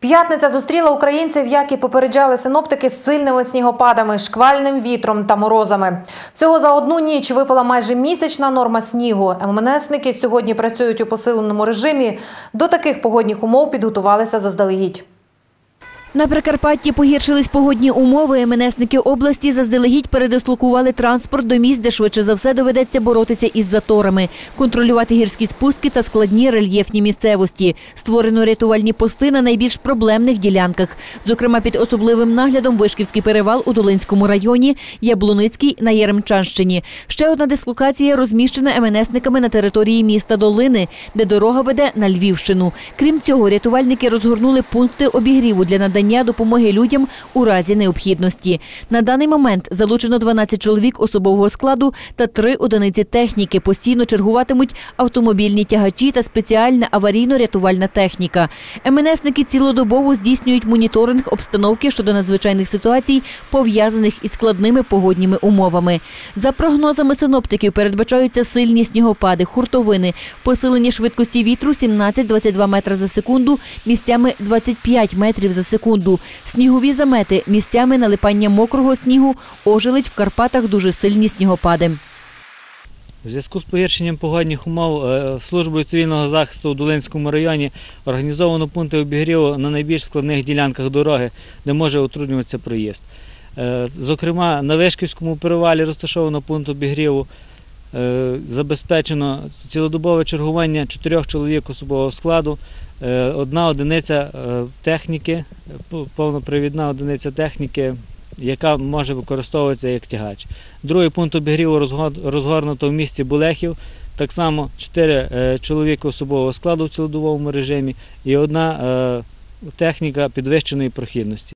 П'ятниця зустріла українців, як і попереджали синоптики, з сильними снігопадами, шквальним вітром та морозами. Всього за одну ніч випала майже місячна норма снігу. МНСники сьогодні працюють у посиленому режимі. До таких погодних умов підготувалися заздалегідь. На Прикарпатті погіршились погодні умови. МНСники області заздалегідь передислокували транспорт до місць, де швидше за все доведеться боротися із заторами, контролювати гірські спуски та складні рельєфні місцевості. Створено рятувальні пости на найбільш проблемних ділянках. Зокрема, під особливим наглядом Вишківський перевал у Долинському районі, Яблуницький на Єремчанщині. Ще одна дислокація розміщена МНСниками на території міста Долини, де дорога веде на Львівщину. Крім цього, рятувальники розгорнули пункти обігріву для надання допомоги людям у разі необхідності. На даний момент залучено 12 чоловік особового складу та три одиниці техніки. Постійно чергуватимуть автомобільні тягачі та спеціальна аварійно-рятувальна техніка. МНСники цілодобово здійснюють моніторинг обстановки щодо надзвичайних ситуацій, пов'язаних із складними погодніми умовами. За прогнозами синоптиків передбачаються сильні снігопади, хуртовини, посилення швидкості вітру 17-22 метри за секунду, місцями 25 метрів за секунду. Снігові замети, місцями налипання мокрого снігу, ожеледь в Карпатах дуже сильні снігопади. У зв'язку з погіршенням погодних умов е, службою цивільного захисту у Долинському районі організовано пункти обігріву на найбільш складних ділянках дороги, де може утруднюватися проїзд. Е, Зокрема, на Вишківському перевалі розташовано пункт обігріву. Е, Забезпечено цілодобове чергування чотирьох чоловік особового складу, е, одна одиниця е, техніки, пов- повнопривідна одиниця техніки, яка може використовуватися як тягач. Другий пункт обігріву розгорнуто в місті Булехів. Так само чотири чоловіки особового складу в цілодобовому режимі і одна техніка підвищеної прохідності.